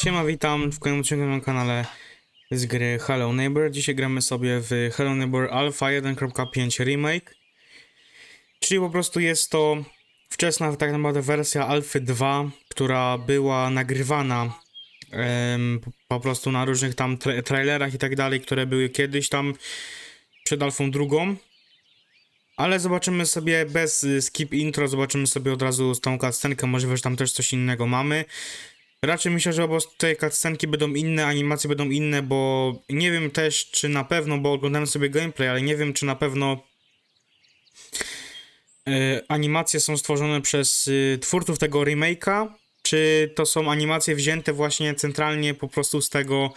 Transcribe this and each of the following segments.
Siema, witam w kolejnym odcinku na kanale z gry Hello Neighbor. Dzisiaj gramy sobie w Hello Neighbor Alpha 1.5 Remake. Czyli po prostu jest to wczesna tak naprawdę wersja Alpha 2, która była nagrywana po prostu na różnych tam tra trailerach i tak dalej, które były kiedyś tam przed Alfą drugą. Ale zobaczymy sobie bez y, skip intro, zobaczymy sobie od razu z tą cutscenkę, możliwe, że tam też coś innego mamy. Raczej myślę, że po te cutscenki będą inne, animacje będą inne, bo nie wiem też, czy na pewno, bo oglądałem sobie gameplay, ale nie wiem, czy na pewno e, animacje są stworzone przez y, twórców tego remake'a, czy to są animacje wzięte właśnie centralnie po prostu z tego,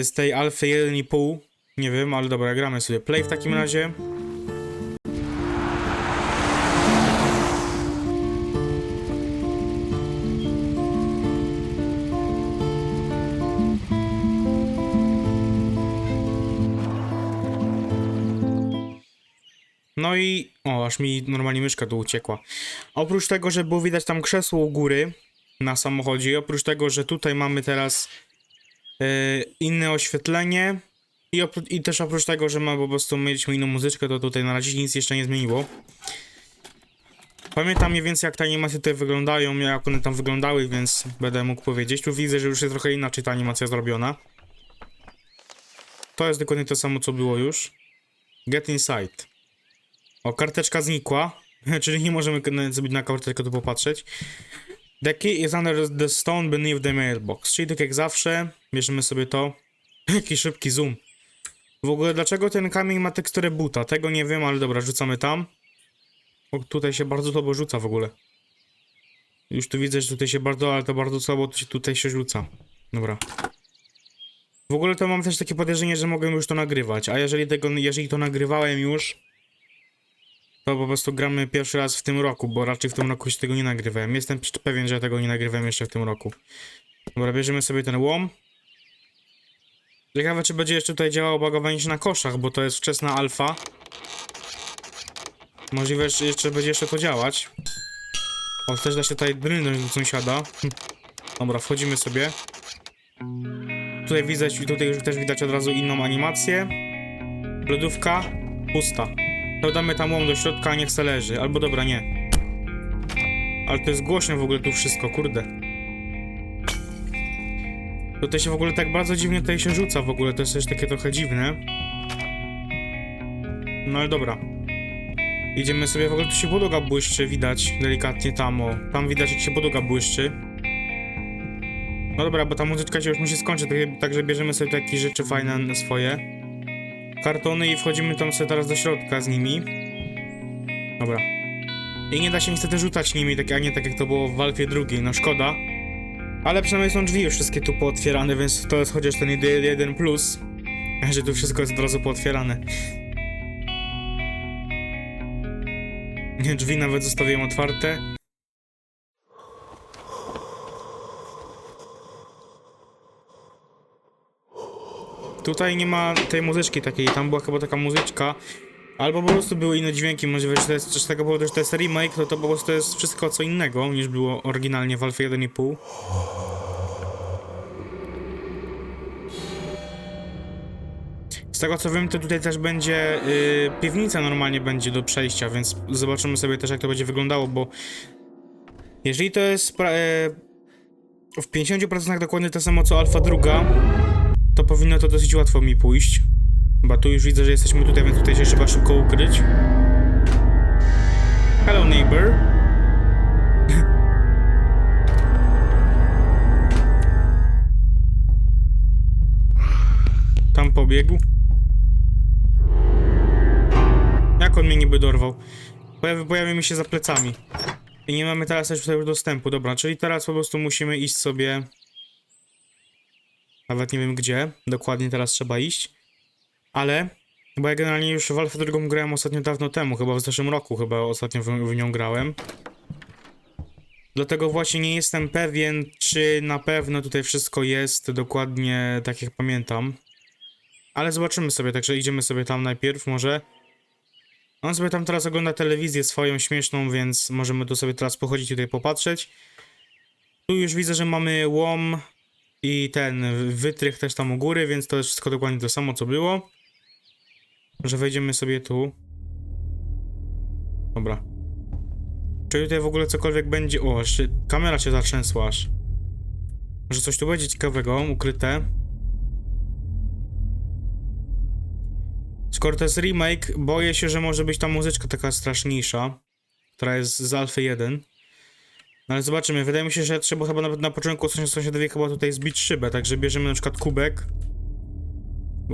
y, z tej alfy 1,5. Nie wiem, ale dobra, gramy sobie play w takim razie. No i. O, aż mi normalnie myszka tu uciekła. Oprócz tego, że było widać tam krzesło u góry na samochodzie, oprócz tego, że tutaj mamy teraz e, inne oświetlenie. I, I też oprócz tego, że ma po prostu mieliśmy inną muzyczkę, to tutaj na razie nic jeszcze nie zmieniło. Pamiętam mniej więcej jak te animacje tutaj wyglądają, jak one tam wyglądały, więc będę mógł powiedzieć. Tu widzę, że już jest trochę inaczej ta animacja zrobiona. To jest dokładnie to samo, co było już. Get inside. O, karteczka znikła, czyli nie możemy sobie na karteczkę tu popatrzeć. The key is under the stone beneath the mailbox. Czyli tak jak zawsze, bierzemy sobie to. Jaki szybki zoom. W ogóle dlaczego ten kamień ma teksturę buta? Tego nie wiem, ale dobra, rzucamy tam. O, tutaj się bardzo słabo rzuca w ogóle. Już tu widzę, że tutaj się bardzo, ale to bardzo słabo się, tutaj się rzuca. Dobra. W ogóle to mam też takie podejrzenie, że mogłem już to nagrywać, a jeżeli tego, jeżeli to nagrywałem już, to po prostu gramy pierwszy raz w tym roku, bo raczej w tym roku się tego nie nagrywałem. Jestem pewien, że tego nie nagrywałem jeszcze w tym roku. Dobra, bierzemy sobie ten łom. Ciekawe, czy będzie jeszcze tutaj działało bagowanie się na koszach, bo to jest wczesna alfa. Możliwe, że jeszcze będzie jeszcze to działać. O, też da się tutaj drynąć do sąsiada. Hm. Dobra, wchodzimy sobie. Tutaj widać, tutaj już też widać od razu inną animację. Lodówka pusta. To damy tam łom do środka, a niech se leży. Albo dobra, nie. Ale to jest głośno w ogóle tu wszystko, kurde. Tutaj się w ogóle tak bardzo dziwnie tutaj się rzuca w ogóle, to jest też takie trochę dziwne. No ale dobra. Idziemy sobie, w ogóle tu się podłoga błyszczy, widać delikatnie tam, o. Tam widać jak się podłoga błyszczy. No dobra, bo ta muzyczka się już musi skończyć, tak- także bierzemy sobie tu jakieś rzeczy fajne swoje. Kartony i wchodzimy tam sobie teraz do środka z nimi. Dobra. I nie da się niestety rzucać nimi, tak, a nie tak jak to było w Walfie drugiej, no szkoda. Ale przynajmniej są drzwi już wszystkie tu pootwierane, więc to jest chociaż ten jeden plus, że tu wszystko jest od razu pootwierane. Drzwi nawet zostawiłem otwarte. Tutaj nie ma tej muzyczki takiej, tam była chyba taka muzyczka. Albo po prostu były inne dźwięki, możliwe, że to jest z tego powodu, że to jest remake, to to po prostu jest wszystko co innego niż było oryginalnie w Alpha 1.5. Z tego co wiem, to tutaj też będzie y, piwnica normalnie będzie do przejścia, więc zobaczymy sobie też jak to będzie wyglądało, bo jeżeli to jest e, w 50% dokładnie to samo co Alfa 2, to powinno to dosyć łatwo mi pójść. Chyba tu już widzę, że jesteśmy tutaj, więc tutaj się trzeba szybko ukryć. Hello neighbor. Tam pobiegł. Jak on mnie niby dorwał? Pojawi, pojawi mi się za plecami. I nie mamy teraz też tutaj już dostępu. Dobra, czyli teraz po prostu musimy iść sobie... Nawet nie wiem gdzie. Dokładnie teraz trzeba iść. Ale... Bo ja generalnie już w Alpha drugą grałem ostatnio dawno temu. Chyba w zeszłym roku chyba ostatnio w, w nią grałem. Dlatego właśnie nie jestem pewien, czy na pewno tutaj wszystko jest dokładnie tak jak pamiętam. Ale zobaczymy sobie, także idziemy sobie tam najpierw może. On sobie tam teraz ogląda telewizję swoją śmieszną, więc możemy tu sobie teraz pochodzić tutaj popatrzeć. Tu już widzę, że mamy łom i ten wytrych też tam u góry, więc to jest wszystko dokładnie to samo, co było. Że wejdziemy sobie tu. Dobra. Czy tutaj w ogóle cokolwiek będzie... O, kamera się zatrzęsła aż. Może coś tu będzie ciekawego, ukryte. Skoro to jest remake, boję się, że może być ta muzyczka taka straszniejsza, która jest z Alpha 1. No ale zobaczymy, wydaje mi się, że trzeba chyba na, na początku sąsiadowi chyba tutaj zbić szybę, także bierzemy na przykład kubek.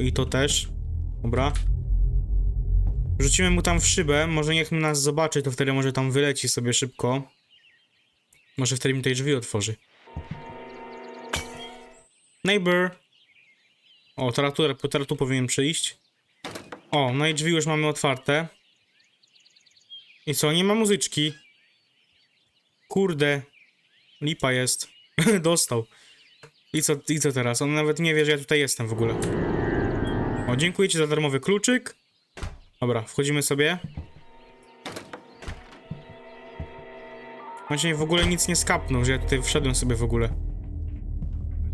I to też. Dobra. Rzucimy mu tam w szybę, może niech nas zobaczy, to wtedy może tam wyleci sobie szybko. Może wtedy mi tej drzwi otworzy. Neighbor. O, teraz tu, teraz tu powinien przyjść. O, no i drzwi już mamy otwarte. I co, nie ma muzyczki. Kurde. Lipa jest. Dostał. I co, I co teraz? On nawet nie wie, że ja tutaj jestem w ogóle. O, dziękuję ci za darmowy kluczyk. Dobra, wchodzimy sobie. On się w ogóle nic nie skapnął, że ja tutaj wszedłem sobie w ogóle.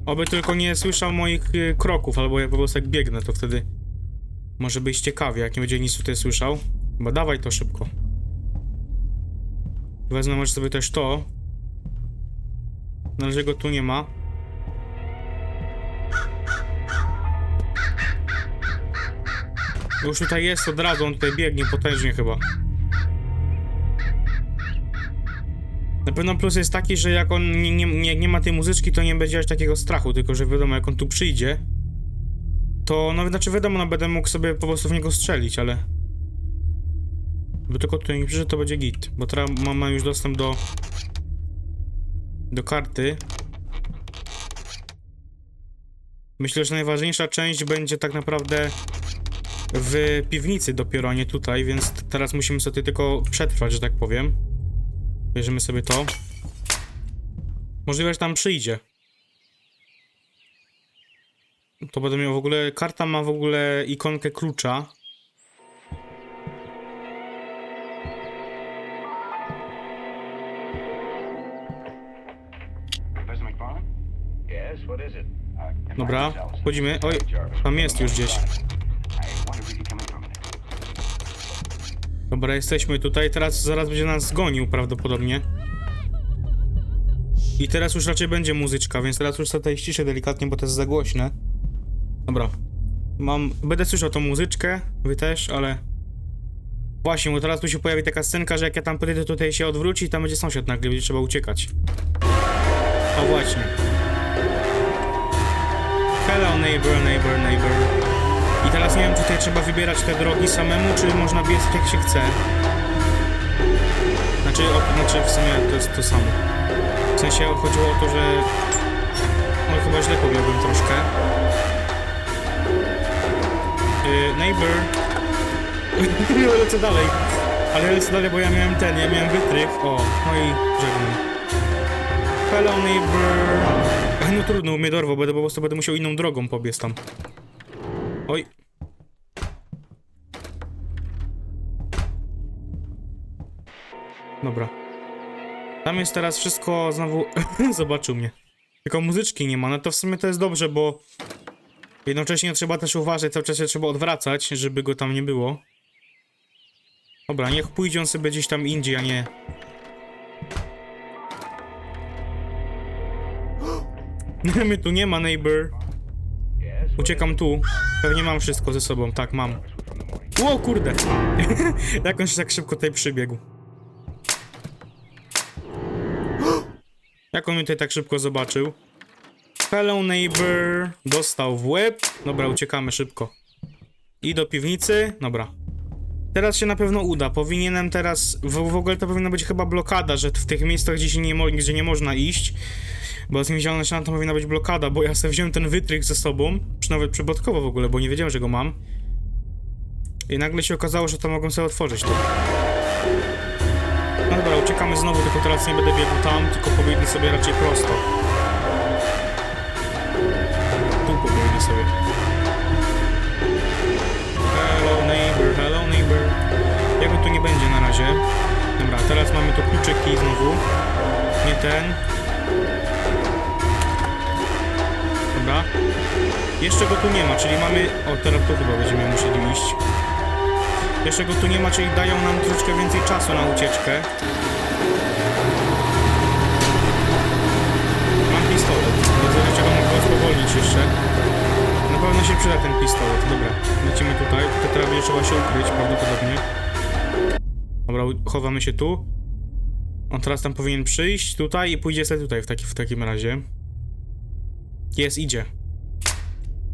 Oby tylko nie słyszał moich y, kroków, albo ja po prostu jak biegnę, to wtedy może być ciekawie, jak nie będzie nic tutaj słyszał. Bo dawaj to szybko. Wezmę może sobie też to. Na razie go tu nie ma. Już tutaj jest od razu, on tutaj biegnie potężnie chyba. Na pewno plus jest taki, że jak on nie, nie, nie, nie ma tej muzyczki, to nie będzie aż takiego strachu, tylko że wiadomo, jak on tu przyjdzie, to, no znaczy wiadomo, no będę mógł sobie po prostu w niego strzelić, ale... By tylko tutaj nie przyszedł, to będzie git, bo teraz mam już dostęp do... do karty. Myślę, że najważniejsza część będzie tak naprawdę w piwnicy dopiero, a nie tutaj, więc teraz musimy sobie tylko przetrwać, że tak powiem. Bierzemy sobie to. Możliwe, że tam przyjdzie. To będę miał w ogóle... Karta ma w ogóle ikonkę klucza. Dobra, wchodzimy. Oj, tam jest już gdzieś. I. Dobra, jesteśmy tutaj. Teraz zaraz będzie nas gonił prawdopodobnie. I teraz już raczej będzie muzyczka, więc teraz już tutaj ściszę delikatnie, bo to jest za głośne. Dobra. Mam... Będę słyszał tą muzyczkę, wy też, ale... Właśnie, bo teraz tu się pojawi taka scenka, że jak ja tam podejdę, tutaj się odwróci, tam będzie sąsiad nagle, będzie trzeba uciekać. O właśnie. Hello neighbor, neighbor, neighbor. I teraz nie wiem, czy tutaj trzeba wybierać te drogi samemu, czy można biec jak się chce. Znaczy, o, znaczy w sumie to jest to samo. W sensie chodziło o to, że... No chyba źle pobiegłem troszkę. Yy, neighbor. Ja lecę dalej. Ale lecę dalej, bo ja miałem ten, ja miałem wytrych. O, no i żegnam. Hello neighbor. No trudno, mnie dorwał, będę po prostu będę musiał inną drogą pobiec tam. Oj. Dobra. Tam jest teraz wszystko znowu... Zobaczył mnie. Tylko muzyczki nie ma, no to w sumie to jest dobrze, bo... Jednocześnie trzeba też uważać, cały czas się trzeba odwracać, żeby go tam nie było. Dobra, niech pójdzie on sobie gdzieś tam indziej, a nie... Mnie tu nie ma, neighbor. Uciekam tu. Pewnie mam wszystko ze sobą, tak, mam. Ło, kurde! Jak on się tak szybko tutaj przybiegł. Jak on mnie tutaj tak szybko zobaczył? Hello, neighbor. Dostał w łeb. Dobra, uciekamy szybko. I do piwnicy. Dobra. Teraz się na pewno uda. Powinienem teraz. W, w ogóle to powinna być chyba blokada, że w tych miejscach, gdzie, się nie, gdzie nie można iść. Bo z niewidzialną ścianą to powinna być blokada, bo ja sobie wziąłem ten wytrych ze sobą. Czy nawet przypadkowo w ogóle, bo nie wiedziałem, że go mam. I nagle się okazało, że to mogą sobie otworzyć to. No dobra, uciekamy znowu, tylko teraz nie będę biegł tam, tylko pobiegnę sobie raczej prosto. mamy to kluczek i znowu. Nie ten. Dobra. Jeszcze go tu nie ma, czyli mamy... O, teraz to chyba będziemy musieli iść. Jeszcze go tu nie ma, czyli dają nam troszeczkę więcej czasu na ucieczkę. Mam pistolet. Nie wiem, czego mogę spowolnić jeszcze. Na pewno się przyda ten pistolet. Dobra, lecimy tutaj. To teraz będzie trzeba się ukryć prawdopodobnie. Dobra, chowamy się tu. On teraz tam powinien przyjść tutaj i pójdzie sobie tutaj w, taki, w takim razie. Jest, idzie.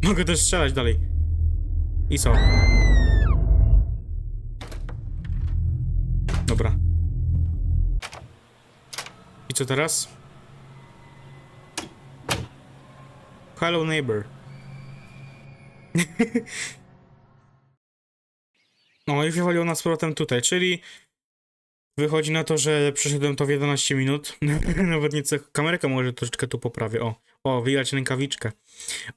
Mogę też strzelać dalej. I co? Dobra. I co teraz? Hello neighbor. No i wywaliło nas z powrotem tutaj, czyli wychodzi na to, że przeszedłem to w 11 minut. Nawet nieco kamerkę może troszeczkę tu poprawię. O, o, wyjechać rękawiczkę.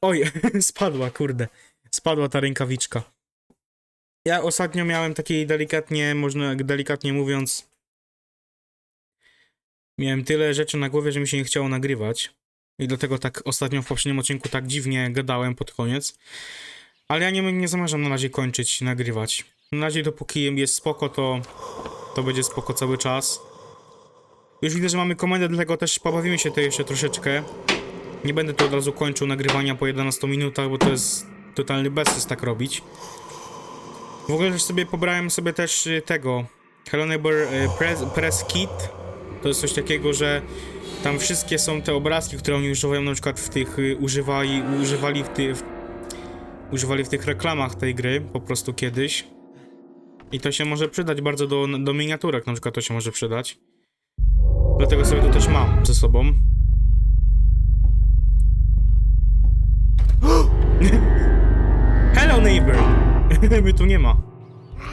Oj, spadła, kurde. Spadła ta rękawiczka. Ja ostatnio miałem taki delikatnie, można delikatnie mówiąc, miałem tyle rzeczy na głowie, że mi się nie chciało nagrywać. I dlatego tak ostatnio w poprzednim odcinku tak dziwnie gadałem pod koniec. Ale ja nie, nie zamierzam na razie kończyć nagrywać. Na razie dopóki jest spoko, to, to będzie spoko cały czas. Już widzę, że mamy komendę, dlatego też pobawimy się to jeszcze troszeczkę. Nie będę tu od razu kończył nagrywania po 11 minutach, bo to jest totalny bezsens tak robić. W ogóle też sobie pobrałem sobie też y, tego Hello Neighbor y, Press, Press Kit. To jest coś takiego, że tam wszystkie są te obrazki, które oni używają na przykład w tych y, używali, używali w tych używali w tych reklamach tej gry po prostu kiedyś. I to się może przydać bardzo do, do miniaturek, na przykład to się może przydać. Dlatego sobie to też mam ze sobą. Hello neighbor! Mnie tu nie ma.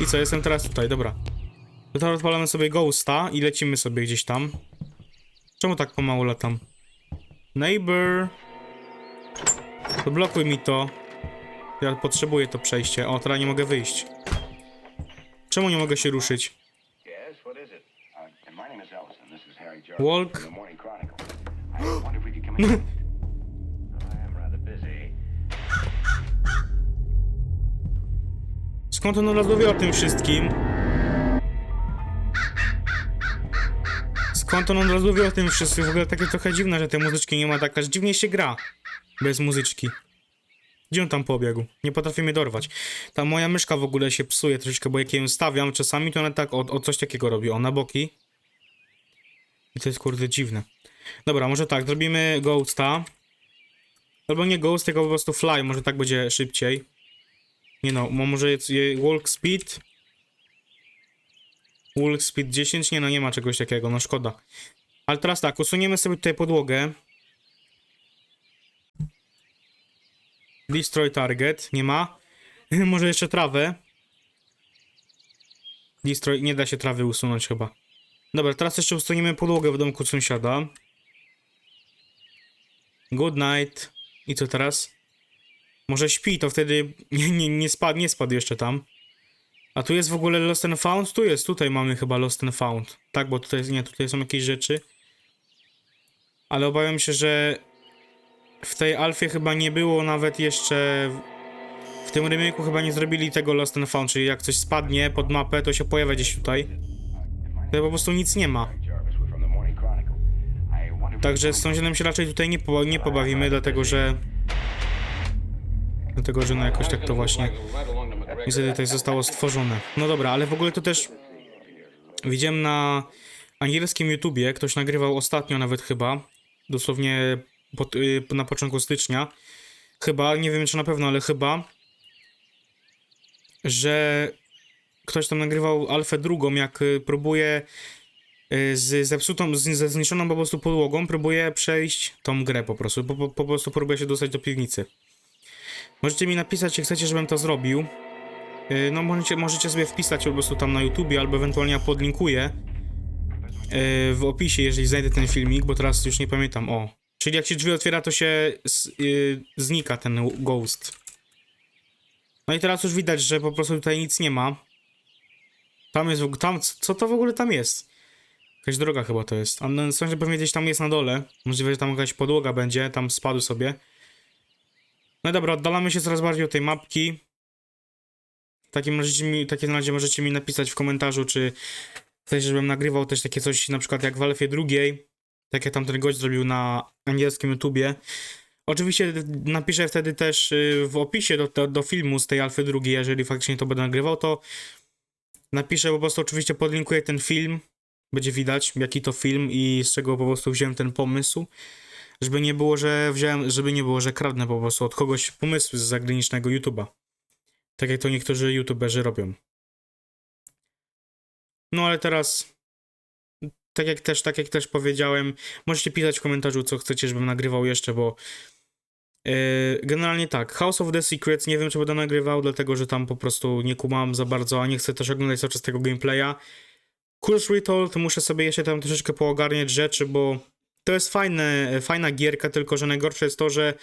I co, jestem teraz tutaj, dobra. To teraz odpalamy sobie Ghosta i lecimy sobie gdzieś tam. Czemu tak pomału latam? Neighbor! Odblokuj mi to. Ja potrzebuję to przejście. O, teraz nie mogę wyjść. Czemu nie mogę się ruszyć? Uh, Walk. Skąd on od razu wie o tym wszystkim? Skąd on od razu wie o tym wszystkim? W ogóle takie trochę dziwne, że tej muzyczki nie ma, tak aż dziwnie się gra. Bez muzyczki. Gdzie on tam pobiegł? Nie potrafię mnie dorwać. Ta moja myszka w ogóle się psuje troszeczkę, bo jak ją stawiam czasami, to ona tak o, o coś takiego robi. O, na boki. I to jest kurde dziwne. Dobra, może tak, zrobimy Ghosta. Albo nie Ghost, tylko po prostu Fly, może tak będzie szybciej. Nie no, mo- może jest je- walk speed. Walk speed 10? Nie no, nie ma czegoś takiego, no szkoda. Ale teraz tak, usuniemy sobie tutaj podłogę. Destroy target, nie ma. może jeszcze trawę. Destroy, nie da się trawy usunąć chyba. Dobra, teraz jeszcze usuniemy podłogę w domku sąsiada. Good night. I co teraz? Może śpi, to wtedy nie, nie, nie, spadł, nie spadł jeszcze tam. A tu jest w ogóle Lost and Found? Tu jest, tutaj mamy chyba Lost and Found. Tak, bo tutaj, nie, tutaj są jakieś rzeczy. Ale obawiam się, że w tej alfie chyba nie było nawet jeszcze... W tym remake'u chyba nie zrobili tego Lost and Found, czyli jak coś spadnie pod mapę, to się pojawia gdzieś tutaj. Tutaj po prostu nic nie ma. Także z sąsiadem się raczej tutaj nie, po, nie pobawimy, dlatego że... Dlatego, że no jakoś tak to właśnie... Niestety tutaj zostało stworzone. No dobra, ale w ogóle to też... Widziałem na angielskim YouTubie, ktoś nagrywał ostatnio nawet chyba, dosłownie pod, y, na początku stycznia, chyba, nie wiem czy na pewno, ale chyba, że ktoś tam nagrywał Alfę drugą, jak y, próbuje y, z zepsutą, z, ze zniszczoną po prostu podłogą, próbuje przejść tą grę po prostu, po, po, po prostu próbuje się dostać do piwnicy. Możecie mi napisać, czy chcecie, żebym to zrobił. No możecie, możecie sobie wpisać po prostu tam na YouTubie, albo ewentualnie ja podlinkuję w opisie, jeżeli znajdę ten filmik, bo teraz już nie pamiętam. O, czyli jak się drzwi otwiera, to się z, yy, znika ten ghost. No i teraz już widać, że po prostu tutaj nic nie ma. Tam jest, tam, co to w ogóle tam jest? Jakaś droga chyba to jest. A no, sądzę pewnie gdzieś tam jest na dole. Możliwe, że tam jakaś podłoga będzie, tam spadł sobie. No dobra, oddalamy się coraz bardziej od tej mapki. W takim razie, mi, takim razie możecie mi napisać w komentarzu, czy chcecie, żebym nagrywał też takie coś na przykład jak w Alfie drugiej, tak jak tamten gość zrobił na angielskim YouTubie. Oczywiście napiszę wtedy też y, w opisie do, do, filmu z tej Alfy drugiej, jeżeli faktycznie to będę nagrywał, to napiszę po prostu, oczywiście podlinkuję ten film, będzie widać jaki to film i z czego po prostu wziąłem ten pomysł. Żeby nie było, że wziąłem, żeby nie było, że kradnę po prostu od kogoś pomysły z zagranicznego YouTube'a. Tak jak to niektórzy YouTuberzy robią. No ale teraz, tak jak też, tak jak też powiedziałem, możecie pisać w komentarzu, co chcecie, żebym nagrywał jeszcze, bo yy, generalnie tak, House of the Secrets nie wiem, czy będę nagrywał, dlatego, że tam po prostu nie kumam za bardzo, a nie chcę też oglądać cały czas tego gameplaya. Curse Retold muszę sobie jeszcze tam troszeczkę poogarniać rzeczy, bo to jest fajne, fajna gierka, tylko że najgorsze jest to, że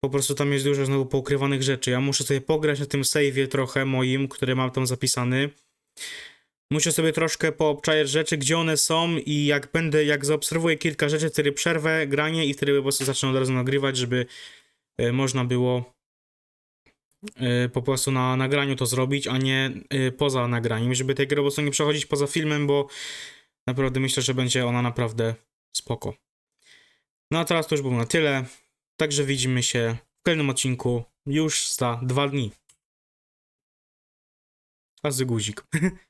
po prostu tam jest dużo znowu poukrywanych rzeczy. Ja muszę sobie pograć na tym save'ie trochę moim, który mam tam zapisany. Muszę sobie troszkę poobczajać rzeczy, gdzie one są i jak będę, jak zaobserwuję kilka rzeczy, wtedy przerwę granie i wtedy po prostu zacznę od razu nagrywać, żeby e, można było e, po prostu na nagraniu to zrobić, a nie e, poza nagraniem, żeby tej gry po prostu nie przechodzić poza filmem, bo naprawdę myślę, że będzie ona naprawdę spoko. No a teraz to już było na tyle. Także widzimy się w kolejnym odcinku już za dwa dni. A guzik.